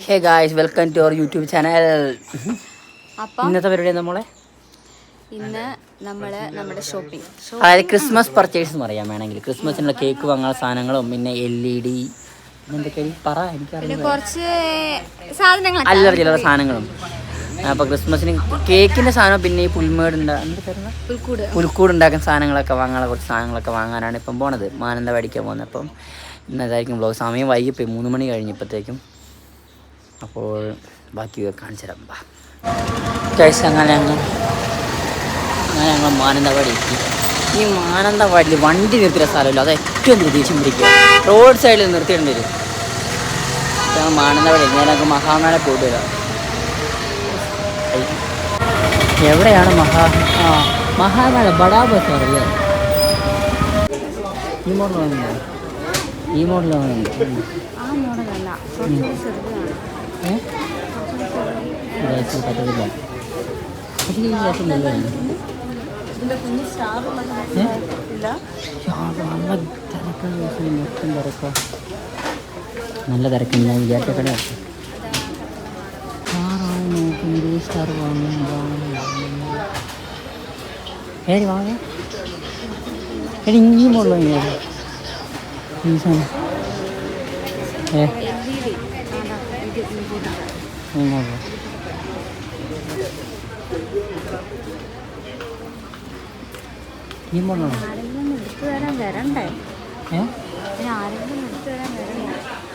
Hey guys welcome to our YouTube channel ഇന്നത്തെ പരിപാടി നമ്മളെ ഇന്ന് നമ്മൾ നമ്മുടെ ഷോപ്പിംഗ് അതായത് ക്രിസ്മസ് പർച്ചേസ് എന്ന് പറയാൻ വേണമെങ്കിൽ. ക്രിസ്മസിനുള്ള കേക്ക് വാങ്ങാൻ സാധനങ്ങളും പിന്നെ എൽ ഇ ഡി പറ എനിക്കറിയില്ല. കുറച്ച് സാധനങ്ങൾ അല്ലറ ചില്ലറ സാധനങ്ങളും. അപ്പോൾ ക്രിസ്മസിന് കേക്കിന്റെ സാധനം പിന്നെ ഈ പുൽമേട് പുൽക്കൂട്. പുൽക്കൂട് ഉണ്ടാക്കുന്ന സാധനങ്ങളൊക്കെ വാങ്ങാനുള്ള കുറച്ച് സാധനങ്ങളൊക്കെ വാങ്ങാനാണ് ഇപ്പം പോണത്. മാനന്തവാടിക്കാൻ പോകുന്നത്. അപ്പം ഇന്നതായിരിക്കും ബ്ലോഗ് സമയം വൈകിപ്പോയി. മൂന്ന് മണി കഴിഞ്ഞപ്പോഴത്തേക്കും അപ്പോൾ ബാക്കി കാണിച്ചു തരാം. ബാ. കഴിച്ച് അങ്ങനെ ഞങ്ങൾ അങ്ങനെ ഞങ്ങൾ മാനന്തവാടി എത്തി. ഈ മാനന്തവാടിയിൽ വണ്ടി നിർത്തിയ സ്ഥലമല്ലോ? അത് ഏറ്റവും പ്രതീക്ഷം പിടിക്കുക. റോഡ് സൈഡിൽ നിർത്തിയിട്ടുണ്ട് വരും. ഞങ്ങൾ മാനന്തവാടി. ഞാൻ ഞങ്ങൾക്ക് മഹാമേള വരാം എവിടെയാണ് മഹാ? മഹാമേള ബഡാ ബസ് അറിയാം ഈ മോഡൽ വാങ്ങുന്നുണ്ടോ ഈ മോഡൽ വാങ്ങുന്നുണ്ട് ആ മോഡലല്ല. നല്ല തിരക്കുണ്ട് ഈ സാധനം. ഏ ഈ മോഡൽ ഈ മോഡലാണോ ആരെങ്കിലും എടുത്തു തരാൻ വരണ്ടേ ഏ പിന്നെ ആരെങ്കിലും എടുത്തു തരാൻ വരണ്ടേ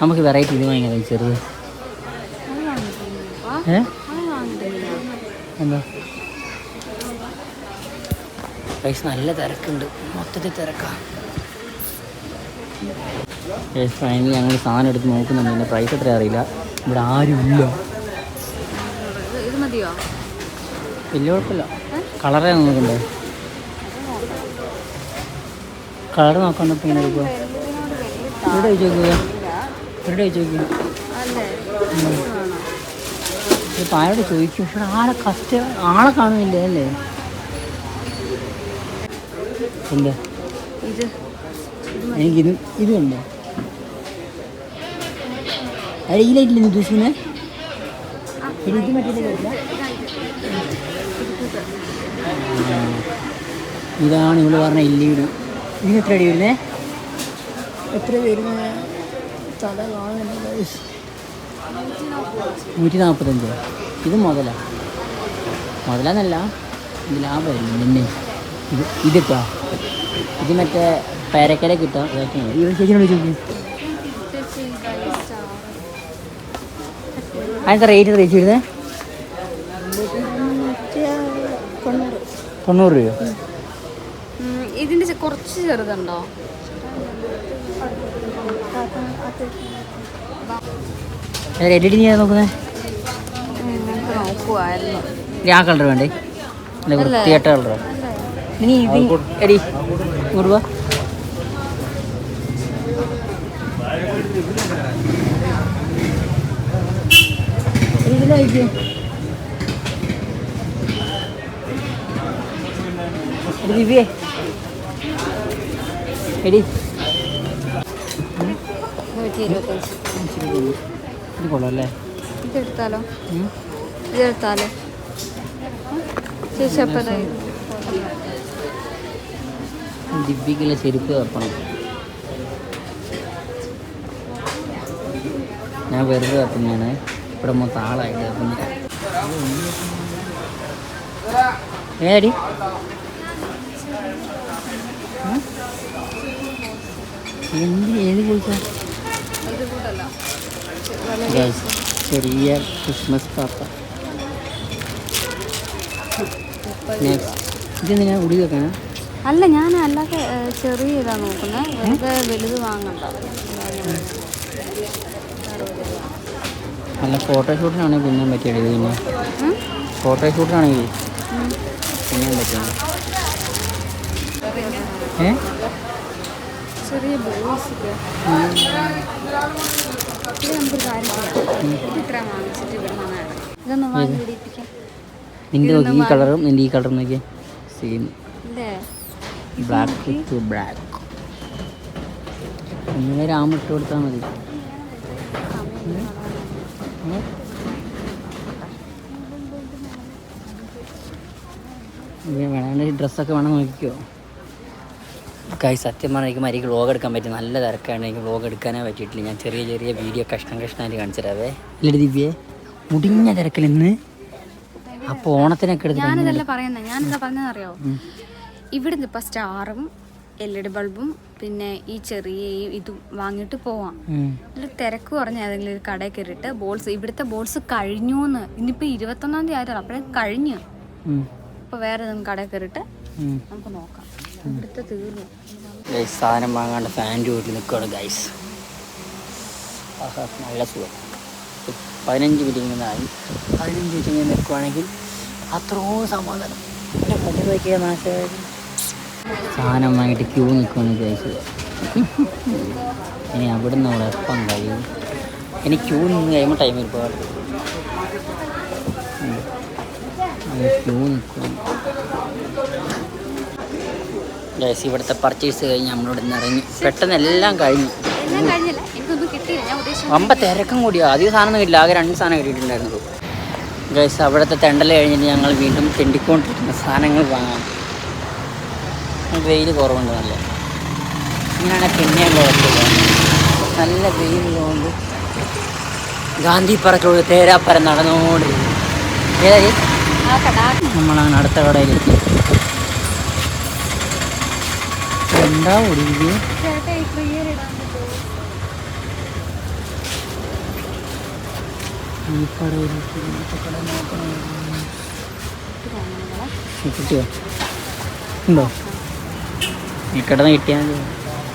നമുക്ക് വെറൈറ്റി ഇത് വാങ്ങിക്കാം ചെറുത്. എന്താ? പൈസ നല്ല തിരക്കുണ്ട്. മൊത്തത്തിൽ തിരക്കാണ് ഫൈനലി ഞങ്ങൾ സാധനം എടുത്ത് നോക്കുന്നുണ്ട്. എന്റെ പ്രൈസ് എത്ര അറിയില്ല. ഇവിടെ ആരുമില്ല. മതിയോ? വലിയ കുഴപ്പമില്ല. കളറേ നോക്കണ്ടേ? കളർ നോക്കണ്ട പിന്നെ എടുക്കുക ഇവിടെ വെച്ച് നോക്കുക ഇവിടെ വെച്ച് നോക്കുക അല്ലേ ഇപ്പം ആരോട് ചോദിക്കും. പക്ഷെ ആളെ കസ്റ്റ ആളെ കാണുന്നില്ല? അല്ലേ? എന്താ എനിക്കിത് എനിക്ക് ഇത് കണ്ടോ? അല്ല ഈ ലൈറ്റിൽ നീ ഉദ്ദേശിക്കുന്നത് എടി, ഇത് മറ്റേ ഇതാണ് ഇവിടെ പറഞ്ഞ ഇല്ലീട് ഇതിന് എത്ര അടി വരുന്നേ? എത്ര വരുന്ന? തല കാണുന്നില്ല guys. നൂറ്റി നാൽപ്പത്തഞ്ചോ ഇത് മുതല. മുതലെന്നല്ല ഇത് ലാഭമായിരുന്നു നിന്നെ. ഇത് ഇതിട്ടാ ഇത് മറ്റേ പേരക്കര കിട്ടാം ഇതൊക്കെയാണ്. ഈ ചേച്ചിനോട് ചോദിക്കും. അതിന്റെ റേറ്റ് റേറ്റ് വരുന്നത്? തൊണ്ണൂറ് രൂപയോ? ഇതിന്റെ കുറച്ച് ചെറുതുണ്ടോ? നീ ഏതാ നോക്കുന്നത് ആ കളർ വേണ്ടേ? തിയേറ്റർ വൃത്തിയായിട്ട നീ ഇത് എടി ഇങ്ങോട്ട് രൂപ എടി ദിവ്യേ. എടി. നൂറ്റി ഇരുപത്തഞ്ച് ഇത് എടുത്താലോ ഇതെടുത്താലോ? ഉം. ഇതെടുത്താലോ? ചേച്ചി അപ്പം ദിവ്യക്കുള്ള ചെരുപ്പ് തപ്പണം ഞാൻ വെറുതെ തപ്പുന്നതാണ് ഇവിടെ മൊത്തം ആളായിട്ട് ഏടി? എന്ത് ഏത് കൂട്ടല്ല ചെറിയ ക്രിസ്മസ് പാപ്പ ഇതെന്തിനാ? ഉടി വെക്കാനാ അല്ല ഞാൻ അല്ലാതെ ചെറിയ ഇതാ നോക്കുന്നത് വെറുതെ വലുത് വാങ്ങണ്ട. നല്ല ഫോട്ടോഷൂട്ടിനാണെങ്കിൽ പിന്നെ പറ്റിയത് പിന്നെ? ഫോട്ടോഷൂട്ടിനാണെങ്കിൽ ഉം. പിന്നെ പറ്റിയത്. ഏ? ചെറിയ ബോയ്സിക്ക് ഇത് നമുക്കൊരു കാര്യം ചെയ്യാം ഇത് ഇത്ര വാങ്ങിച്ചിട്ട് ഇവിടെ നിന്നാണ് ഇതൊന്ന് വാങ്ങി പിടിപ്പിക്കാം നിന്റെ ഈ കളറും നിന്റെ ഈ കളറും നോക്കി സെയിം ബ്ലാക്ക് ടു ബ്ലാക്ക് ഒന്നുകൂടെ രാമിട്ട് കൊടുത്താൽ മതി. വേണമെങ്കിൽ ഡ്രസ്സൊക്കെ വേണം നോക്കിക്കോ. കൈ സത്യം പറഞ്ഞാൽ എനിക്ക് മരിക്ക് വ്ളോഗ് എടുക്കാൻ പറ്റും നല്ല തിരക്കാണ്. എനിക്ക് വ്ളോഗ് എടുക്കാനേ പറ്റിയിട്ടില്ല. ഞാൻ ചെറിയ ചെറിയ വീഡിയോ കഷ്ണം കഷ്ണമായിട്ട് കാണിച്ചു തരാവേ ഇല്ലടി ദിവ്യേ മുടിഞ്ഞ തിരക്കിൽ ഇന്ന്. അപ്പോൾ ഓണത്തിനൊക്കെ എടുത്ത് ഞാനിതല്ല പറയുന്നത് ഞാനെന്താ പറഞ്ഞതെന്നറിയോ? ഇവിടുന്ന് ഇപ്പൊ സ്റ്റാറും എൽ ഇ ഡി ബൾബും പിന്നെ ഈ ചെറിയ ഈ ഇതും വാങ്ങിയിട്ട് പോവാം. ഇതിൽ തിരക്ക് കുറഞ്ഞ ഏതെങ്കിലും ഒരു കടയിൽ കയറിയിട്ട് ബോൾസ് ഇവിടുത്തെ ബോൾസ് കഴിഞ്ഞു എന്ന് ഇന്നിപ്പോ ഇരുപത്തൊന്നാം തീയതി ആയിട്ടാണ് അപ്പോഴേ കഴിഞ്ഞു. അപ്പൊ വേറെ ഏതെങ്കിലും കടയിൽ കയറിയിട്ട് നമുക്ക് നോക്കാം. ഇവിടുത്തെ തീർന്നു. ഗൈസ് സാധനം വാങ്ങാണ്ട് ഫാന്റെ വീട്ടിൽ നിൽക്കുകയാണ് ഗൈസ് ആഹാ നല്ല സുഖം. പതിനഞ്ച് മിനിറ്റ് ഇങ്ങനെ ആയി. പതിനഞ്ച് മിനിറ്റ് ഇങ്ങനെ നിൽക്കുവാണെങ്കിൽ അത്രയും സമാധാനം. എന്റെ നാശമായി സാധനം വാങ്ങിയിട്ട് ക്യൂ നിൽക്കുകയാണ് ഗൈസ് ഇനി അവിടെ നിന്ന് അവിടെ എപ്പം കഴിയും? ഇനി ക്യൂ നിന്ന് കഴിയുമ്പോൾ ടൈം ഒരുപാട് ക്യൂ ഗൈസ് ഇവിടുത്തെ പർച്ചേസ് കഴിഞ്ഞ് നമ്മളിവിടെ നിന്ന് ഇറങ്ങി. പെട്ടെന്ന് എല്ലാം കഴിഞ്ഞു. അമ്പ തിരക്കും കൂടിയോ. അധികം സാധനം കിട്ടില്ല ആകെ രണ്ട് സാധനം കിട്ടിയിട്ടുണ്ടായിരുന്നു. ഗൈസ് അവിടുത്തെ തെണ്ടൽ കഴിഞ്ഞിട്ട് ഞങ്ങൾ വീണ്ടും തെണ്ടിക്കൊണ്ടിരിക്കുന്ന സാധനങ്ങൾ വാങ്ങാം. വെയിൽ കുറവുണ്ട് നല്ല. ഇങ്ങനെയാണ് പിന്നെയും കുഴപ്പമില്ല നല്ല വെയിലുള്ളതുകൊണ്ട് ഗാന്ധി പറക്കുള്ള തേരാപ്പരം നടന്നുകൊണ്ടിരിക്കുന്നു. ഏതായി? നമ്മളങ്ങനെ അടുത്ത കടയിലെത്തി എന്താ ഒടിവ് ഈ കടയിലേക്ക്. കിട്ടിയോ? ഉണ്ടോ? ഈ കടന്ന് കിട്ടിയാൽ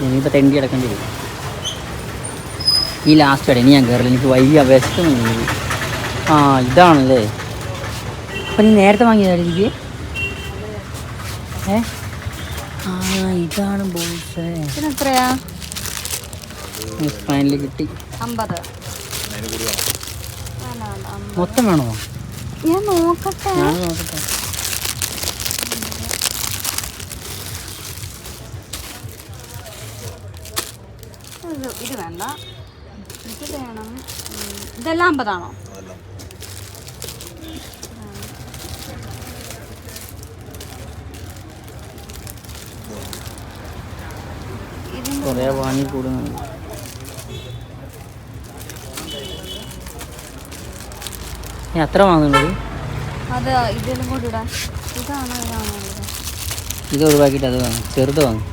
ഇനിയിപ്പോൾ തെണ്ടി കിടക്കേണ്ടി വരും. ഈ ലാസ്റ്റ് കട ഇനി ഞാൻ കയറില്ല എനിക്ക് വലിയ വിശക്കുന്നുണ്ട് ആ ഇതാണല്ലേ? അപ്പം നീ നേരത്തെ വാങ്ങിയതായിരുന്നു ഏ? ആ ഇതാണ് ബോൾസ്. ഫൈനലി എത്രയാ? ഫൈനൽ കിട്ടി. അമ്പത്. മൊത്തം വേണോ? ഞാൻ നോക്കട്ടെ. ഞാൻ നോക്കട്ടെ. ഇത് ഇത് വേണ്ട. ഇത് വേണം. ഇതെല്ലാം അമ്പതാണോ? കുറേ വാങ്ങി കൂടുന്നുണ്ട്. നീ അത്ര ഇതാണോ ഇത്? ഒഴിവാക്കിയിട്ട് അത് വാങ്ങും. ചെറുത് വാങ്ങും.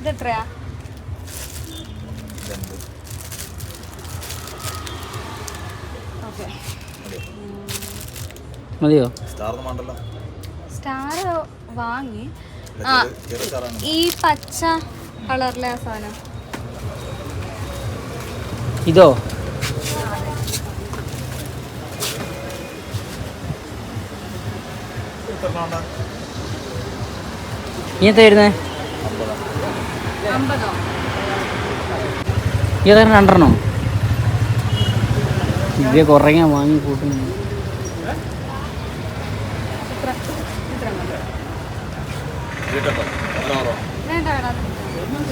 ഇത് എത്രയാ? ഓക്കെ. മതിയോ? സ്റ്റാർ വാങ്ങി. ഈ പച്ച കളറിലെ ആ സാധനം. ഇതോ? നീ എത്ര വരുന്നേ? ഈ എത്ര രണ്ടെണ്ണം? ദിവ്യ കുറേ വാങ്ങി കൂട്ടുന്നു ഇത്ര ഇത്ര മതി. വേണ്ട വേണ്ട അത് മതി.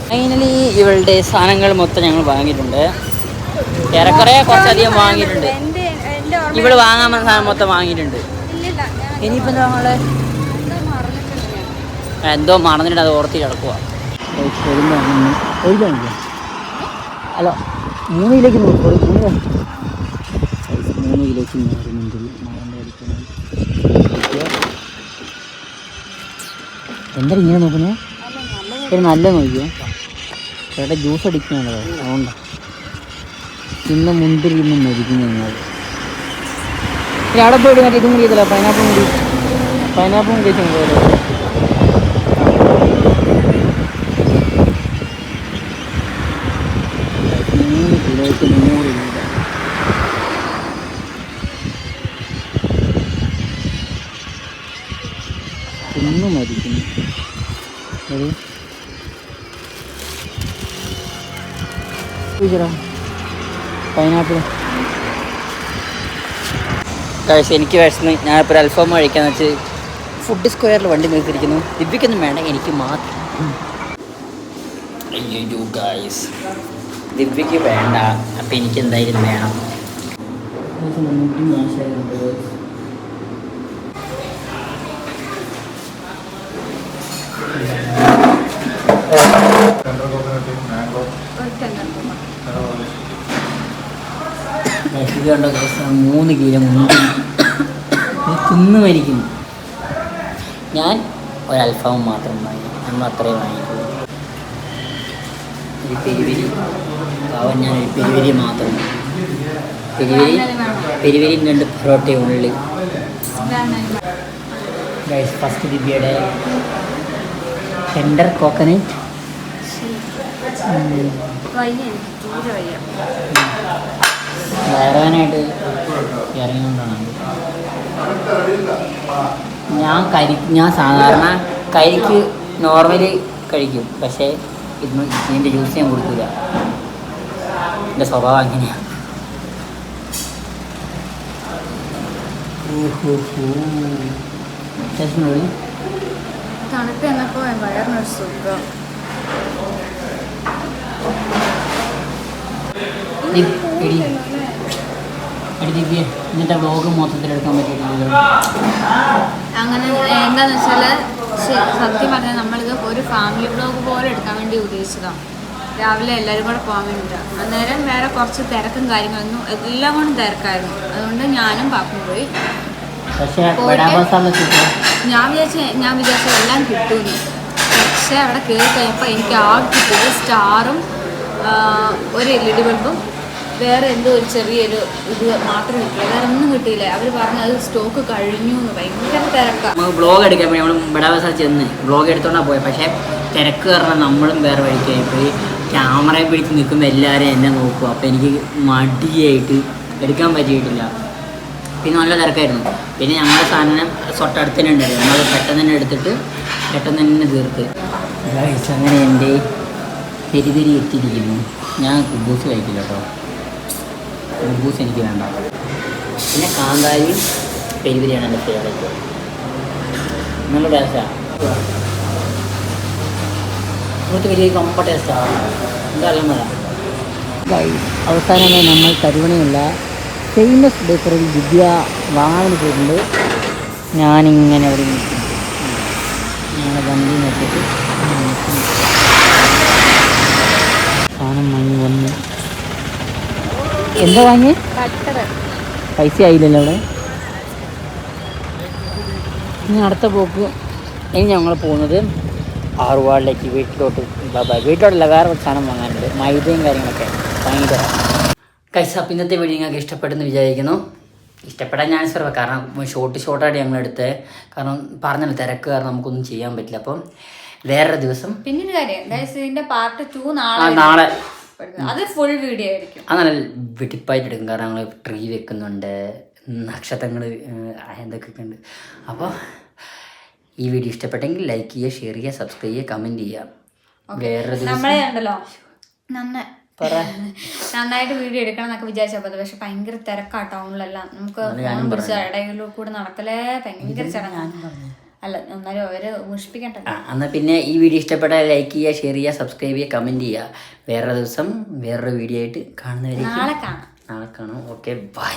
ഫൈനലി ഇവളുടെ സാധനങ്ങൾ മൊത്തം ഞങ്ങൾ വാങ്ങിയിട്ടുണ്ട്. ഏറെക്കുറെ കുറച്ചധികം വാങ്ങിയിട്ടുണ്ട്. ഇവൾ വാങ്ങാൻ വന്ന സാധനം മൊത്തം വാങ്ങിയിട്ടുണ്ട്. ഇനിയിപ്പോ എന്താ നമ്മൾ എന്തോ മറന്നിട്ട് അത് ഓർത്തി കിടക്കുക അല്ല മൂന്ന് കിലോക്ക് മൂന്ന്. കിലോക്ക് നൂറ് മുന്തിരി എന്താ ഇങ്ങനെ നോക്കുന്നത് ഒരു നല്ല നോക്കിയോ ചേട്ടാ ജ്യൂസ് അടിക്കുന്നത് അതുകൊണ്ട്. ഇന്ന് മുന്തിരി ഇന്ന് മരിക്കുന്നു നിങ്ങൾ ഇനി അവിടെ പോയിട്ട് മറ്റേ ഇതും കൂടി ചെയ്തല്ലോ പൈനാപ്പിൾ കൂടി. പൈനാപ്പിൾ കൂടി വെച്ച് പോയല്ലോ മൂന്ന് കിലോയ്ക്ക് നൂറ് രൂപ ഒന്ന് മരിക്കുന്നു ഒരു പൈനാപ്പിൾ കഴിച്ച് എനിക്ക് വിഷമം ഞാനിപ്പോൾ ഒരു അൽഫാം കഴിക്കാന്ന് വെച്ച് ഫുഡ് സ്ക്വയറിൽ വണ്ടി നിർത്തിയിരിക്കുന്നു. ദിവ്യക്കൊന്നും വേണ്ട എനിക്ക് മാത്രം. ദിവ്യക്ക് വേണ്ട അപ്പം എനിക്ക് എന്തായാലും വേണം കണ്ടോ മൂന്ന് കിലോ മുന്തിരി. തിന്ന് മരിക്കുന്നു. ഞാൻ ഒരു അൽഫാം മാത്രം വാങ്ങി. നമ്മൾ അത്രയും വാങ്ങിക്കുള്ളൂ ഒരു പെരിവരി. പാവം ഞാൻ ഒരു പെരുവരി മാത്രം പെരുവരി? പെരുവരിയും രണ്ട് പൊറോട്ടയും ഉള്ളിൽ ഗൈസ് ഫസ്റ്റ് ദിവ്യയുടെ ടെൻഡർ കോക്കനറ്റ് വയ്യ തീരെ വയ്യ. വയറാനായിട്ട് ഇറങ്ങിക്കൊണ്ടാണ് ഞാൻ കരി ഞാൻ സാധാരണ കരിക്ക് നോർമലി കഴിക്കും. പക്ഷേ ഇന്ന് ഇതിന്റെ ജ്യൂസ് ഞാൻ കൊടുക്കില്ല എന്റെ സ്വഭാവം അങ്ങനെയാണ് തണുപ്പ് എന്നപ്പോ വയറിനൊരു സുഖം. ദി- എടി ഇന്നത്തെ വ്ലോഗ് മൊത്തത്തിൽ എടുക്കാൻ പറ്റിയിട്ടില്ലല്ലോ. അങ്ങനെ എന്താന്ന് വെച്ചാൽ സത്യം പറഞ്ഞാൽ നമ്മളിത് ഒരു ഫാമിലി ബ്ലോഗ് പോലെ എടുക്കാൻ വേണ്ടി ഉദ്ദേശിച്ചതാണ് രാവിലെ എല്ലാവരും കൂടെ പോകാൻ വേണ്ടിയിട്ടാണ് അന്നേരം വേറെ കുറച്ച് തിരക്കും കാര്യങ്ങളൊന്നും എല്ലാം കൊണ്ടും തിരക്കായിരുന്നു. അതുകൊണ്ട് ഞാനും പാപ്പും പോയി. ഞാൻ വിചാരിച്ച ഞാൻ വിചാരിച്ച എല്ലാം കിട്ടുമെന്ന് പക്ഷേ അവിടെ കയറി കഴിഞ്ഞപ്പോൾ എനിക്ക് ആകെ കിട്ടിയത് സ്റ്റാറും ഒരു എൽ ഇ ഡി ബൾബും വേറെ എന്തോ ഒരു ചെറിയൊരു ഇത് മാത്രം കിട്ടില്ല. വേറെ ഒന്നും കിട്ടിയില്ല. അവർ പറഞ്ഞു അത് സ്റ്റോക്ക് കഴിഞ്ഞു എന്ന് ഭയങ്കര തിരക്കാണ് നമുക്ക് ബ്ലോഗ് എടുക്കാൻ വേണ്ടി നമ്മൾ ബഡാവസ ചെന്ന് ബ്ലോഗ് എടുത്തോണ്ടാ പോയത് പക്ഷേ തിരക്ക് കാരണം നമ്മളും വേറെ വഴിക്കായി പോയി. ക്യാമറയെ പിടിച്ച് നിൽക്കുമ്പോൾ എല്ലാവരും എന്നെ നോക്കും. അപ്പോൾ എനിക്ക് മടിയായിട്ട് എടുക്കാൻ പറ്റിയിട്ടില്ല. പിന്നെ നല്ല തിരക്കായിരുന്നു. പിന്നെ ഞങ്ങളുടെ സാധനം തൊട്ടടുത്ത് തന്നെ ഉണ്ടായിരുന്നു നമ്മൾ പെട്ടെന്ന് തന്നെ എടുത്തിട്ട് പെട്ടെന്ന് തന്നെ തീർത്ത്. അങ്ങനെ എന്റെ പെരിതിരി എത്തിയിരിക്കുന്നു. ഞാൻ കുബൂസ് കഴിക്കില്ല കേട്ടോ. കുബൂസ് എനിക്ക് വേണ്ട. പിന്നെ കാന്താരിയും പെരുവിരിയാണ് എന്റെ ഫേവറേറ്റ് നല്ല ടേസ്റ്റാണ് ഇവിടുത്തെ വലിയ കമ്പ ടേസ്റ്റാണ് വേണം. അവസാനമായി നമ്മൾ കരുവണയുള്ള ഫേമസ് ബേക്കറിൽ വിദ്യ വാങ്ങാൻ പോയിട്ടുണ്ട്. ഞാനിങ്ങനെ അവിടെ നിൽക്കുന്നു ഞങ്ങളുടെ വണ്ടി നോക്കിയിട്ട്. സാധനം വാങ്ങി വന്ന്. എന്താ വാങ്ങി പൈസ ആയില്ലല്ലോ അവിടെ. ഇനി അടുത്ത പോക്ക്. ഇനി ഞങ്ങൾ പോകുന്നത് ആറുവാളിലേക്ക് വീട്ടിലോട്ട്. വീട്ടിലോട്ടല്ല വേറെ സാധനം വാങ്ങാനുണ്ട്. മൈദയും കാര്യങ്ങളൊക്കെ വാങ്ങിയിട്ട് കൈസ അപ്പം ഇന്നത്തെ വീഡിയോ നിങ്ങൾക്ക് ഇഷ്ടപ്പെട്ടെന്ന് വിചാരിക്കുന്നു. ഇഷ്ടപ്പെടാൻ ഞാൻ സർവ കാരണം ഷോർട്ട് ഷോർട്ടായിട്ട് ഞങ്ങളെടുത്ത് കാരണം പറഞ്ഞല്ലോ തിരക്ക് കാരണം നമുക്കൊന്നും ചെയ്യാൻ പറ്റില്ല. അപ്പം വേറൊരു ദിവസം പിന്നൊരു കാര്യം ഗൈസ് ഇതിന്റെ പാർട്ട് ടു നാളെ നാളെ. അത് ഫുൾ വീഡിയോ ആയിരിക്കും. അത് നല്ല വെടിപ്പായിട്ട് എടുക്കും കാരണം നമ്മൾ ട്രീ വെക്കുന്നുണ്ട്. നക്ഷത്രങ്ങൾ എന്തൊക്കെ ഉണ്ട്. അപ്പോൾ ഈ വീഡിയോ ഇഷ്ടപ്പെട്ടെങ്കിൽ ലൈക്ക് ചെയ്യുക ഷെയർ ചെയ്യുക സബ്സ്ക്രൈബ് ചെയ്യുക കമന്റ് ചെയ്യുക. വേറെ നമ്മളെ ഉണ്ടല്ലോ. നന്ന നന്നായിട്ട് വീഡിയോ എടുക്കണം എന്നൊക്കെ വിചാരിച്ചപ്പോൾ പക്ഷെ ഭയങ്കര തിരക്കാ ടൗണിലെല്ലാം നമുക്ക് ഫോൺ പിടിച്ച ഇടയിൽ കൂടെ നടക്കലേ ഭയങ്കര ചടങ്ങാണ് അല്ല എന്നാലും അവർ മുഷിപ്പിക്കട്ടെ ആ എന്നാൽ പിന്നെ ഈ വീഡിയോ ഇഷ്ടപ്പെട്ടാൽ ലൈക്ക് ചെയ്യുക ഷെയർ ചെയ്യുക സബ്സ്ക്രൈബ് ചെയ്യുക കമന്റ് ചെയ്യുക. വേറൊരു ദിവസം വേറൊരു വീഡിയോ ആയിട്ട് കാണുന്നവരെ നാളെ കാണാം. നാളെ കാണാം. Okay bye